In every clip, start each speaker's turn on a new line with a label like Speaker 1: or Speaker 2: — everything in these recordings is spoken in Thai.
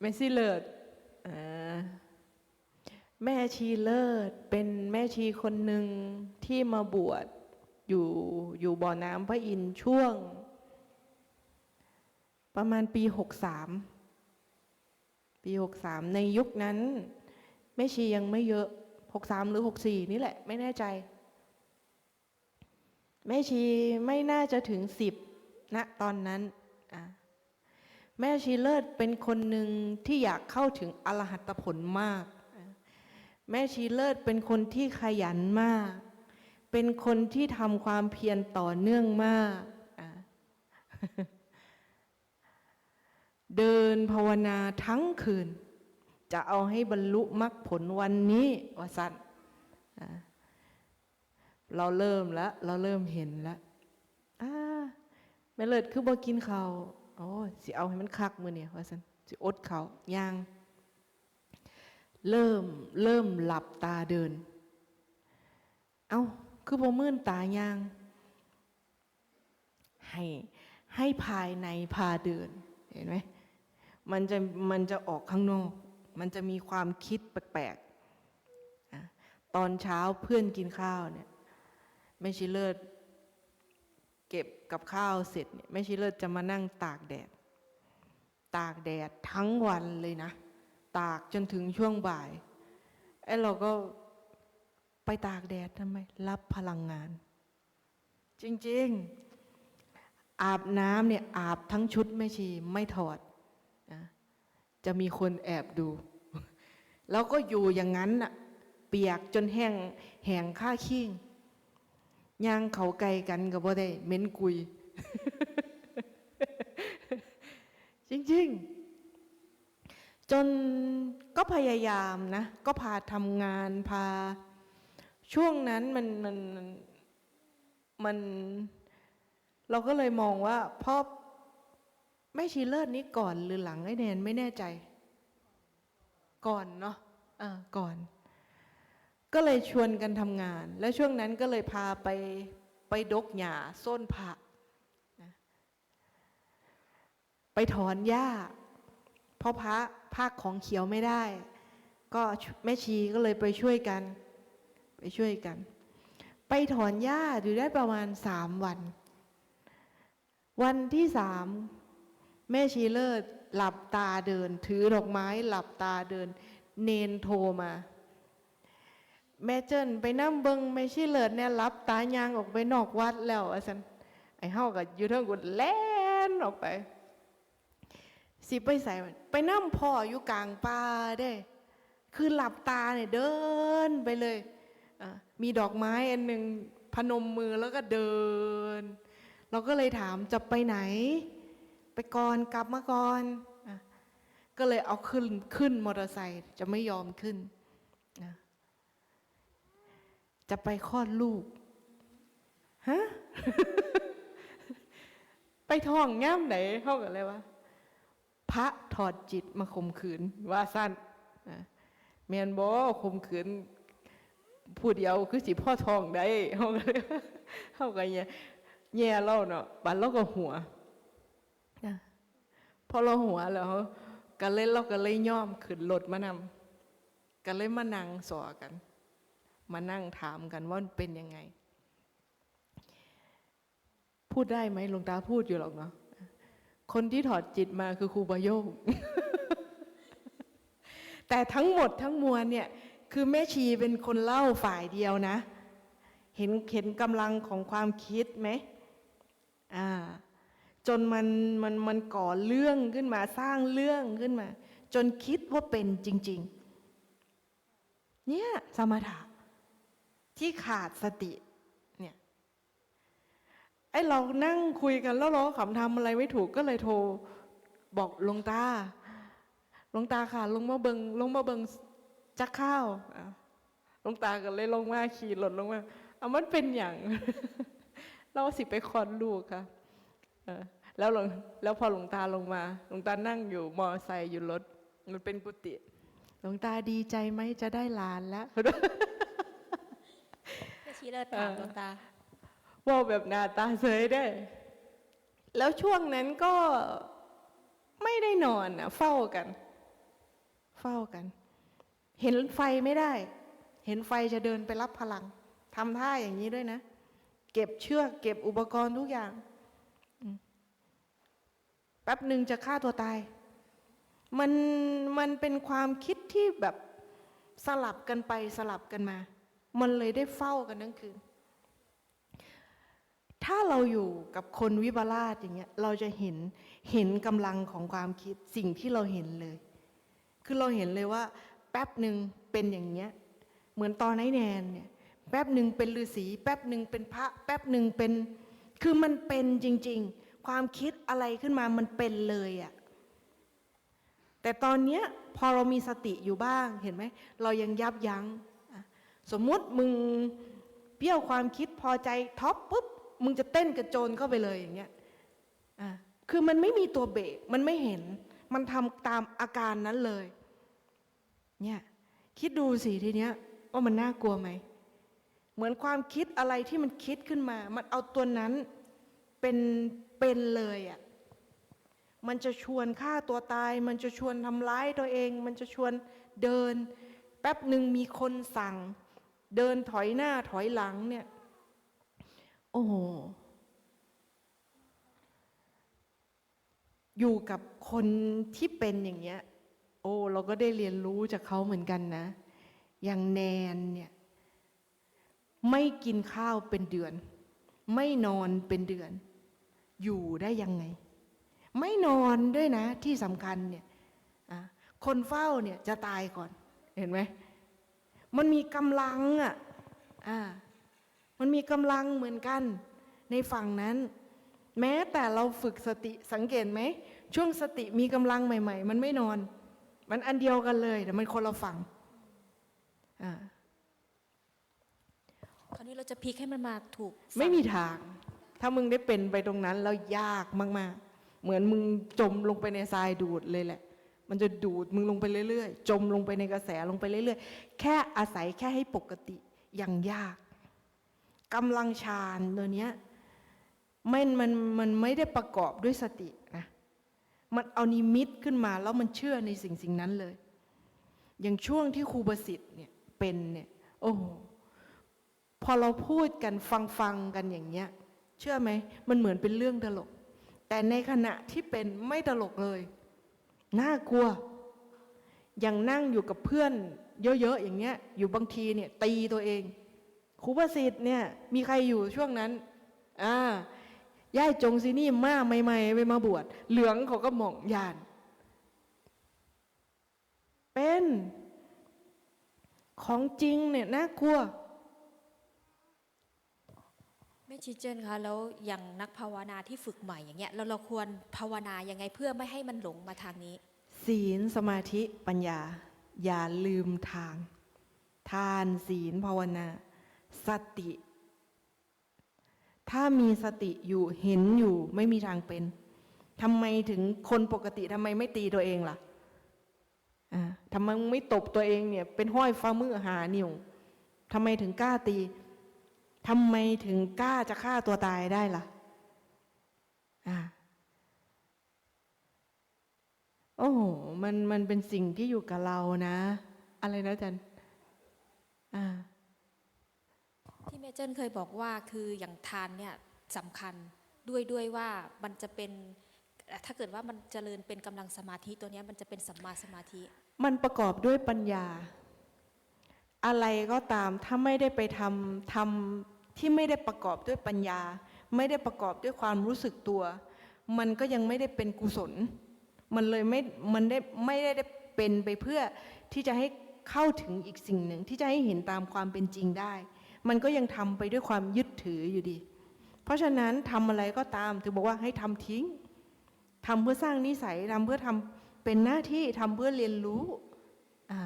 Speaker 1: แม่ชีเลิศแม่ชีเลิศเป็นแม่ชีคนหนึ่งที่มาบวชอยู่อยู่บ่อน้ำพระอินทร์ช่วง ประมาณปีหกสามปีหกสามในยุคนั้นแม่ชียังไม่เยอะหกสามหรือหกสี่นี่แหละ ไม่แน่ใจ แม่ชีไม่น่าจะถึงสิบณตอนนั้นอะ แม่ชีเลิศเป็นคนหนึ่งที่อยากเข้าถึงอรหัตผลมาก แม่ชีเลิศเป็นคนที่ขยันมาก เป็นคนที่ทำความเพียรต่อเนื่องมาก เดินภาวนาทั้งคืน จะเอาให้บรรลุมรรคผลวันนี้วสันเราเริ่มแล้ว เราเริ่มเห็นแล้วแม่เลิศคือบ่กินเขา โอ้สิเอาให้มันคักมือเนี่ยว่าสันสิอดเขาย่าง เริ่มเริ่มหลับตาเดิน เอา้าคือบ่มื่นตาย่าง ให้ให้ภายในพาเดิน เห็นไหมมันจะมันจะออกข้างนอก มันจะมีความคิดแปลกๆตอนเช้าเพื่อนกินข้าวเนี่ยแม่ชิเลิศ เก็บกับข้าวเสร็จเนี่ยแม่ชิเลิศจะมานั่งตากแดด ตากแดดทั้งวันเลยนะ ตากจนถึงช่วงบ่ายไอ้เราก็ไปตากแดดทำไม รับพลังงาน จริง ๆ อาบน้ำเนี่ยอาบทั้งชุดแม่ชีไม่ถอดนะจะมีคนแอบดู แล้วก็อยู่อย่างนั้นน่ะเปียกจนแห้งแห้งค่าขี้ง ย่างเขาไกลกันก็บ่ได้เหม็นกุย จริงๆ จนก็พยายามนะ ก็พาทำงานพา ช่วงนั้นมันมันมันมันเราก็เลยมองว่าเพราะไม่ชีเลิศนี้ก่อนหรือหลังไอ้แนนไม่แน่ใจ ก่อนเนาะอ่าก่อน ก็เลยชวนกันทำงาน แล้วช่วงนั้นก็เลยพาไปไปดกหญ้าส้นผักไปถอนหญ้า เพราะพระภาคของเขียวไม่ได้ ก็แม่ชีก็เลยไปช่วยกัน ไปช่วยกัน ไปถอนหญ้าอยู่ได้ประมาณสามวัน วันที่สามแม่ชีเลิศหลับตาเดิน ถือดอกไม้หลับตาเดิน เนนโทรมา แม่เจิ้นไปนั่งเบิงแม่ชีเลิศเนี่ยรับตายางออกไปนอกวัดแล้วอาสันไอ้เฮาก็อยู่เทิงกุดแล่นออกไป สิไปใส่ไปนั่งพ่ออยู่กลางป่าได้ คือหลับตาเนี่ยเดินไปเลยมีดอกไม้อันหนึ่งพนมมือแล้วก็เดิน เราก็เลยถามจะไปไหน ไปก่อนกลับมาก่อนอก็เลยเอาขึ้นขึ้นมอเตอร์ไซค์จะไม่ยอมขึ้นนะ จะไปคลอดลูก ฮะ ไปท้องย่ำไหนเข้ากันเลยวะพระถอดจิตมาข่มขืน ว่าสั้นเมียนบอข่มขืนผู้เดียวคือสิพ่อทองได้เขาก็เลยเขาก็แย่แย่เล่าเนาะปันเราก็หัวพอเราหัวแล้วก็เลยเราก็เลยย่อมขึ้นรถมานำก็เลยมานั่งสอกัน มานั่งถามกันว่านเป็นยังไง พูดได้ไหมหลวงตาพูดอยู่หรอกเนาะคนที่ถอดจิตมาคือครูบาโยก แต่ทั้งหมดทั้งมวลเนี่ย คือแม่ชีเป็นคนเล่าฝ่ายเดียวนะ เห็นเห็นกำลังของความคิดไหมอ่าจนมันมันมันก่อเรื่องขึ้นมาสร้างเรื่องขึ้นมา จนคิดว่าเป็นจริง ๆ เนี่ยสมถะ ที่ขาดสติเนี่ยไอเรานั่งคุยกันแล้วเราขำทำอะไรไม่ถูกก็เลยโทรบอกลงตาลงตาค่ะ ลงมาเบิงลงมาเบิงจักข้าวลงตาก็เลยลงมาขี่รถลงมาเอามันเป็นอย่าง เราสิไปคอดลูกค่ะแล้วหลงแล้วพอหลวงตาลงมาหลวงตานั่งอยู่มอไซค์อยู่รถ มันเป็นกุฏิหลวงตาดีใจไหมจะได้หลานแล้ว
Speaker 2: แม่ชีเลิศถามหลวงตา
Speaker 1: ว่าแบบหน้าตาเฉยได้ แล้วช่วงนั้นก็ไม่ได้นอนอะ เฝ้ากัน เฝ้ากัน เห็นไฟไม่ได้ เห็นไฟจะเดินไปรับพลังทำท่าอย่างนี้ด้วยนะ เก็บเชือก เก็บอุปกรณ์ทุกอย่างอืมแป๊บหนึ่งจะฆ่าตัวตาย มันมันเป็นความคิดที่แบบสลับกันไปสลับกันมา มันเลยได้เฝ้ากันทั้งคืน ถ้าเราอยู่กับคนวิปลาสอย่างเงี้ย เราจะเห็นเห็นกำลังของความคิดสิ่งที่เราเห็นเลย คือเราเห็นเลยว่า แป๊บหนึ่งเป็นอย่างเงี้ย เหมือนตอนไอ้แนนเนี่ยแป๊บหนึ่งเป็นฤาษีแป๊บหนึ่งเป็นพระ แป๊บหนึ่งเป็น คือมันเป็นจริง ๆ ความคิดอะไรขึ้นมามันเป็นเลยอะแต่ตอนเนี้ยพอเรามีสติอยู่บ้างเห็นไหมเรายังยับยั้ง สมมุติมึงเปี้ยวความคิดพอใจท็อปปุ๊บมึงจะเต้นกระโจนเข้าไปเลยอย่างเงี้ยอะคือมันไม่มีตัวเบรกมันไม่เห็น มันทำตามอาการนั้นเลย เนี่ยคิดดูสิทีเนี้ยว่ามันน่ากลัวไหม เหมือนความคิดอะไรที่มันคิดขึ้นมา มันเอาตัวนั้นเป็นเป็นเลยอะ่ะมันจะชวนฆ่าตัวตาย มันจะชวนทำร้ายตัวเอง มันจะชวนเดิน แป๊บหนึ่งมีคนสั่ง เดินถอยหน้าถอยหลังเนี่ย โอ้โหอยู่กับคนที่เป็นอย่างเงี้ย โอ้เราก็ได้เรียนรู้จากเขาเหมือนกันนะ อย่างแนนเนี่ย ไม่กินข้าวเป็นเดือน ไม่นอนเป็นเดือน อยู่ได้ยังไง ไม่นอนด้วยนะที่สำคัญเนี่ยคนเฝ้าเนี่ยจะตายก่อน เห็นไหม มันมีกำลังอะอ่ามันมีกำลังเหมือนกันในฝั่งนั้น แม้แต่เราฝึกสติสังเกตไหม ช่วงสติมีกำลังใหม่ ๆ มันไม่นอน มันอันเดียวกันเลยแต่มันคนละฝั่งอ่า
Speaker 2: คราวนี้เราจะพลิกให้มันมาถูกฝั่ง
Speaker 1: ไม่มีทาง ถ้ามึงได้เป็นไปตรงนั้นแล้วยากมาก ๆ เหมือนมึงจมลงไปในทรายดูดเลยแหละ มันจะดูดมึงลงไปเรื่อยๆ จมลงไปในกระแสลงไปเรื่อยๆ แค่อาศัยแค่ให้ปกติยังยากกำลังฌานตัวเนี้ยมันมันมันไม่ได้ประกอบด้วยสตินะมันเอานิมิตขึ้นมาแล้วมันเชื่อในสิ่งสิ่งนั้นเลย อย่างช่วงที่ครูประสิทธิ์เนี่ยเป็นเนี่ยโอ้โหพอเราพูดกันฟังฟังกันอย่างเงี้ย เชื่อไหมมันเหมือนเป็นเรื่องตลก แต่ในขณะที่เป็นไม่ตลกเลย น่ากลัว อย่างนั่งอยู่กับเพื่อนเยอะๆอย่างเงี้ย อยู่บางทีเนี่ย ตีตัวเองครูประสิทธิ์เนี่ย มีใครอยู่ช่วงนั้น อ่าย่ายจงสินี่มาใหม่ๆไปมาบวชเหลืองเขาก็หมองยาน เป็น ของจริงเนี่ยน่ากลัว
Speaker 2: แม่ ชีเจนคะแล้วอย่างนักภาวนาที่ฝึกใหม่อย่างเงี้ยเราเราควรภาวนายังไงเพื่อไม่ให้มันหลงมาทางนี้
Speaker 1: ศีลสมาธิปัญญา อย่าลืมทาง ทานศีลภาวนา สติ ถ้ามีสติอยู่เห็นอยู่ไม่มีทางเป็นทำไมถึงคนปกติทำไมไม่ตีตัวเองล่ะอ่าทำไมไม่ตบตัวเองเนี่ย เป็นห้อยฟ้ามือหานิ่วทำไมถึงกล้าตี ทำไมถึงกล้าจะฆ่าตัวตายได้ล่ะ อ่า โอ้โห มันมันเป็นสิ่งที่อยู่กับเรานะ อะไรนะอาจันอ่า
Speaker 2: ที่แม่เจนเคยบอกว่าคืออย่างทานเนี่ยสำคัญด้วยด้วยว่ามันจะเป็น ถ้าเกิดว่ามันเจริญเป็นกำลังสมาธิตัวเนี้ยมันจะเป็นสัมมาสมาธิ
Speaker 1: มันประกอบด้วยปัญญาอะไรก็ตามถ้าไม่ได้ไปทำทำ ที่ไม่ได้ประกอบด้วยปัญญา ไม่ได้ประกอบด้วยความรู้สึกตัว มันก็ยังไม่ได้เป็นกุศล มันเลยไม่มันได้ไม่ได้เป็นไปเพื่อที่จะให้เข้าถึงอีกสิ่งหนึ่ง ที่จะให้เห็นตามความเป็นจริงได้ มันก็ยังทำไปด้วยความยึดถืออยู่ดี เพราะฉะนั้นทำอะไรก็ตามถึงบอกว่าให้ทำทิ้งทำเพื่อสร้างนิสัยทำเพื่อทำเป็นหน้าที่ทำเพื่อเรียนรู้อ่า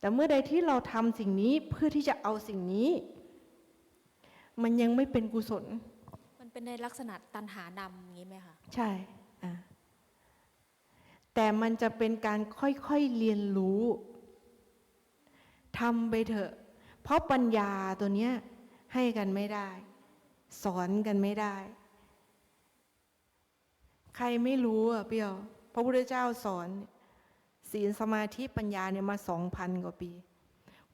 Speaker 1: แต่เมื่อใดที่เราทำสิ่งนี้เพื่อที่จะเอาสิ่งนี้ มันยังไม่เป็นกุศล
Speaker 2: มันเป็นในลักษณะตันหานำอย่างนี้ไหมคะ
Speaker 1: ใช่อ่าแต่มันจะเป็นการค่อยๆเรียนรู้ทำไปเถอะ เพราะปัญญาตัวเนี้ยให้กันไม่ได้ สอนกันไม่ได้ ใครไม่รู้อะเปียว พระพุทธเจ้าสอน ศีลสมาธิปัญญาเนี่ยมาสองพันกว่าปี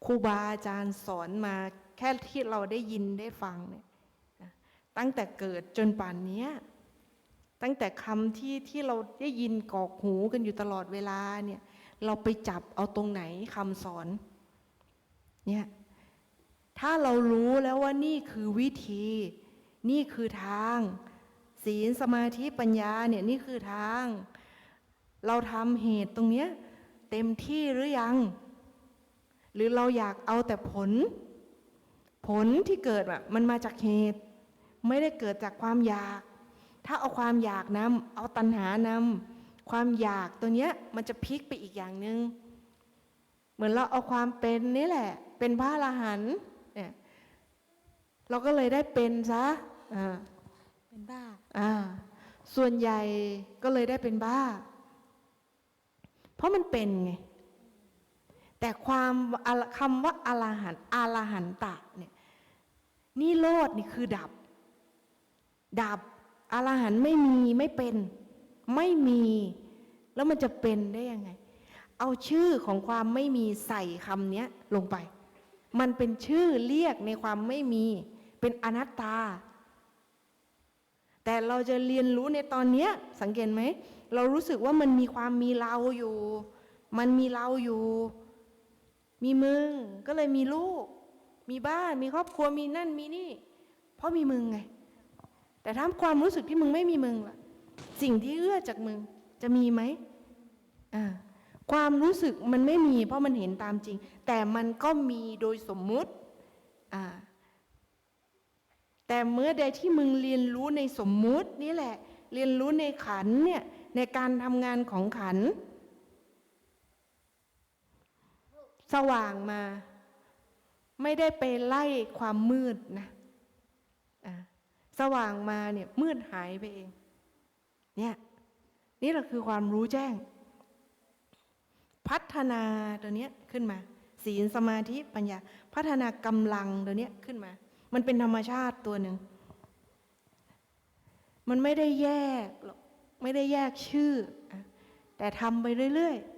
Speaker 1: ครูบาอาจารย์สอนมา แค่ที่เราได้ยินได้ฟังเนี่ยตั้งแต่เกิดจนป่านนี้ตั้งแต่คำที่ที่เราได้ยินกอกหูกันอยู่ตลอดเวลาเนี่ยเราไปจับเอาตรงไหนคำสอนเนี่ยถ้าเรารู้แล้วว่านี่คือวิธี นี่คือทาง ศีลสมาธิปัญญาเนี่ยนี่คือทาง เราทำเหตุตรงเนี้ยเต็มที่หรือยัง หรือเราอยากเอาแต่ผล ผลที่เกิดอะมันมาจากเหตุ ไม่ได้เกิดจากความอยาก ถ้าเอาความอยากนำเอาตัณหานำความอยากตัวเนี้ยมันจะพลิกไปอีกอย่างหนึง่งเหมือนเราเอาความเป็นนี่แหละ เป็นพระอรหันต์เนี่ยเราก็เลยได้เป็นซะอ่า
Speaker 2: เป็นบ้า
Speaker 1: อ่าส่วนใหญ่ก็เลยได้เป็นบ้า เพราะมันเป็นไงแต่ความอะคำว่าอรหันต์อรหันตะเนี่ย นี่โลดนี่คือดับ ดับอรหันไม่มีไม่เป็นไม่มี แล้วมันจะเป็นได้ยังไง เอาชื่อของความไม่มีใส่คำนี้ลงไป มันเป็นชื่อเรียกในความไม่มี เป็นอนัตตา แต่เราจะเรียนรู้ในตอนนี้สังเกตไหม เรารู้สึกว่ามันมีความมีเราอยู่ มันมีเราอยู่ มีมึงก็เลยมีลูก มีบ้านมีครอบครัวมีนั่นมีนี่ เพราะมีมึงไง แต่ถ้าความรู้สึกที่มึงไม่มีมึงล่ะ สิ่งที่เอื้อจากมึงจะมีไหมอ่าความรู้สึกมันไม่มี เพราะมันเห็นตามจริง แต่มันก็มีโดยสมมุติอ่าแต่เมื่อใดที่มึงเรียนรู้ในสมมุตินี่แหละ เรียนรู้ในขันเนี่ยในการทำงานของขัน สว่างมา ไม่ได้ไปไล่ความมืดนะสว่างมาเนี่ยมืดหายไปเอง เนี่ยนี่แหละคือความรู้แจ้ง พัฒนาตัวเนี้ยขึ้นมา ศีลสมาธิปัญญา พัฒนากำลังตัวเนี้ยขึ้นมา มันเป็นธรรมชาติตัวหนึ่ง มันไม่ได้แยกหรอกไม่ได้แยกชื่อ แต่ทำไปเรื่อยๆ